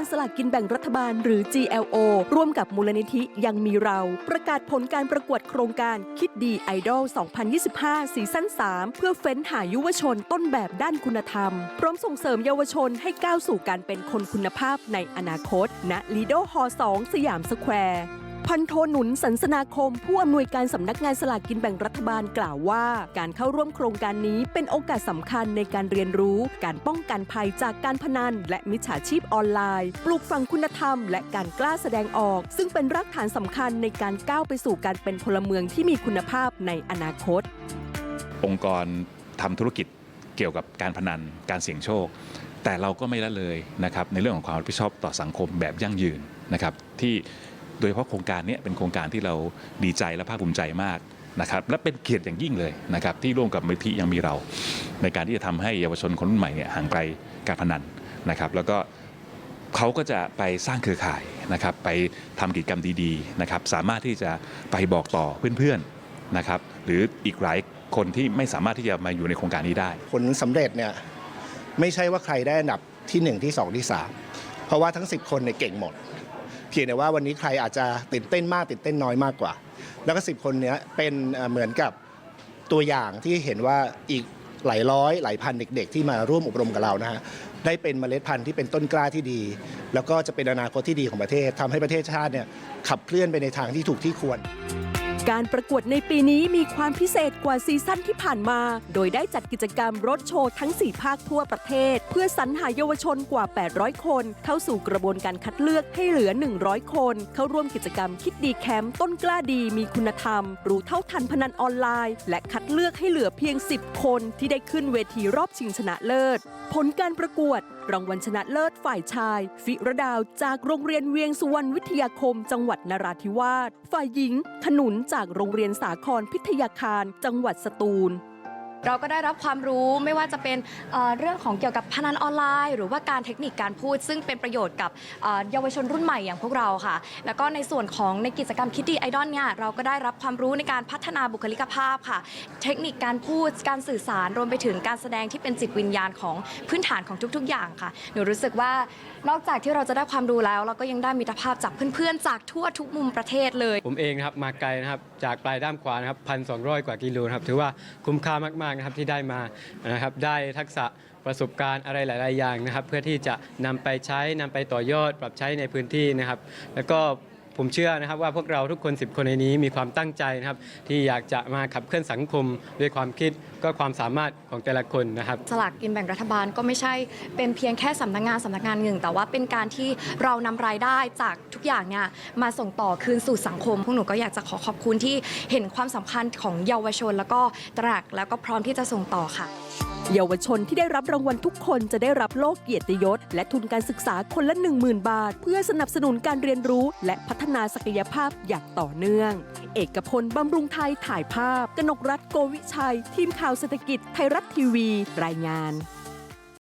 านสลากกินแบ่งรัฐบาลหรือ GLO ร่วมกับมูลนิธิยังมีเรา ประกาศผลการประกวดโครงการคิดดีไอดอล 2025 ซีซั่น 3 เพื่อเฟ้นหายุวชนต้นแบบด้านคุณธรรม พร้อมส่งเสริมเยาวชนให้ก้าวสู่การเป็นคนคุณภาพในอนาคตณลีโดฮอ2สยามสแควร์ พันโทหนุนสันสนาคม ผู้อำนวยการสำนักงานสลากกินแบ่งรัฐบาลกล่าวว่า การเข้าร่วมโครงการนี้เป็นโอกาสสำคัญในการเรียนรู้ การป้องกันภัยจากการพนัน และมิจฉาชีพออนไลน์ ปลูกฝังคุณธรรม และการกล้าแสดงออก ซึ่งเป็นรากฐานสำคัญในการก้าวไปสู่การเป็นพลเมืองที่มีคุณภาพในอนาคต องค์กรทำธุรกิจเกี่ยวกับการพนันการเสี่ยงโชค แต่เราก็ไม่ละเลยนะครับในเรื่องของความรับผิดชอบต่อสังคมแบบยั่งยืนนะครับที่ โดยเฉพาะโครงการนี้เป็นโครงการที่เราดีใจและภาคภูมิใจมากนะครับและเป็นเกียรติอย่างยิ่งเลยนะครับที่ร่วมกับมูลที่ยังมีเรา ในการที่จะทำให้เยาวชนคนรุ่นใหม่เนี่ยห่างไกลการพนันนะครับแล้วก็เขาก็จะไปสร้างเครือข่ายนะครับไปทำกิจกรรมดีๆนะครับสามารถที่จะไปบอกต่อเพื่อนๆนะครับหรืออีกหลายคนที่ไม่สามารถที่จะมาอยู่ในโครงการนี้ได้ ผลสำเร็จเนี่ยไม่ใช่ว่าใครได้อันดับที่ 1 ที่ 2 ที่ 3 เพราะว่าทั้ง 10 คนเนี่ยเก่งหมด เพียงแต่ว่าวันนี้ใครอาจจะตื่นเต้นมากตื่นเต้นน้อยมากกว่า แล้วก็10 คนนี้เป็นเอ่อเหมือนกับตัวอย่างที่เห็นว่าอีกหลายร้อยหลายพันเด็ก ๆ ที่มาร่วมอบรมกับเรานะฮะได้เป็นเมล็ดพันธุ์ที่เป็นต้นกล้าที่ดี แล้วก็จะเป็นอนาคตที่ดีของประเทศทำให้ประเทศชาติเนี่ยขับเคลื่อนไปในทางที่ถูกที่ควร การประกวดในปีนี้มีความพิเศษกว่าซีซั่นที่ผ่านมา โดยได้จัดกิจกรรมรถโชว์ทั้ง 4 ภาคทั่วประเทศ เพื่อสรรหาเยาวชนกว่า 800 คน เข้าสู่กระบวนการคัดเลือกให้เหลือ 100 คน เข้าร่วมกิจกรรมคิดดีแคมป์ต้นกล้าดีมีคุณธรรม รู้เท่าทันพนันออนไลน์ และคัดเลือกให้เหลือเพียง 10 คนที่ได้ขึ้นเวทีรอบชิงชนะเลิศ ผลการประกวด รางวัลชนะเลิศฝ่ายชาย ฟิระดาวจากโรงเรียนเวียงสุวรรณวิทยาคม จังหวัดนราธิวาส ฝ่ายหญิง ขนุนจากโรงเรียนสาครพิทยาคาร จังหวัดสตูล เราก็ได้รับความรู้ไม่ว่าจะเป็นเอ่อเรื่องของเกี่ยวกับพนันออนไลน์ หรือว่าการเทคนิคการพูด ซึ่งเป็นประโยชน์กับเอ่อเยาวชนรุ่นใหม่อย่างพวกเราค่ะ แล้วก็ในส่วนของในกิจกรรมคิดดีไอดอลเนี่ยเราก็ได้รับความรู้ในการพัฒนาบุคลิกภาพค่ะ เทคนิคการพูดการสื่อสารรวมไปถึงการแสดงที่เป็นจิตวิญญาณของพื้นฐานของทุก ๆ อย่างค่ะหนูรู้สึกว่านอกจากที่เราจะได้ความรู้แล้ว เราก็ยังได้มิตรภาพจากเพื่อนๆ จากทั่วทุกมุมประเทศเลย ผมเองนะครับมาไกลนะครับจากปลายด้ามขวานะครับพันสองกว่ากิโลนะครับถือว่าคุ้มค่ามากๆนะครับที่ได้มานะครับได้ทักษะประสบการณ์อะไรหลาย ๆ อย่างนะครับ เพื่อที่จะนำไปใช้นำไปต่อยอดปรับใช้ในพื้นที่นะครับ แล้วก็ ผมเชื่อนะครับว่าพวกเราทุกคน 10 คนในนี้มีความตั้งใจนะครับ ที่อยากจะมาขับเคลื่อนสังคมด้วยความคิดก็ความสามารถของแต่ละคนนะครับ สลากกินแบ่งรัฐบาลก็ไม่ใช่เป็นเพียงแค่สำนักงานสำนักงานหนึ่ง แต่ว่าเป็นการที่เรานำรายได้จากทุกอย่างเนี่ยมาส่งต่อคืนสู่สังคม พวกหนูก็อยากจะขอขอบคุณที่เห็นความสำคัญของเยาวชน แล้วก็ตระหนักแล้วก็พร้อมที่จะส่งต่อค่ะ เยาวชนที่ได้รับรางวัลทุกคนจะได้รับโลกเกียรติยศ และทุนการศึกษาคนละ 10,000 บาท เพื่อสนับสนุนการเรียนรู้ และพัฒนาศักยภาพอย่างต่อเนื่อง เอกพลบำรุงไทยถ่ายภาพ กนกรัฐโกวิชัย ทีมข่าวเศรษฐกิจไทยรัฐทีวี รายงาน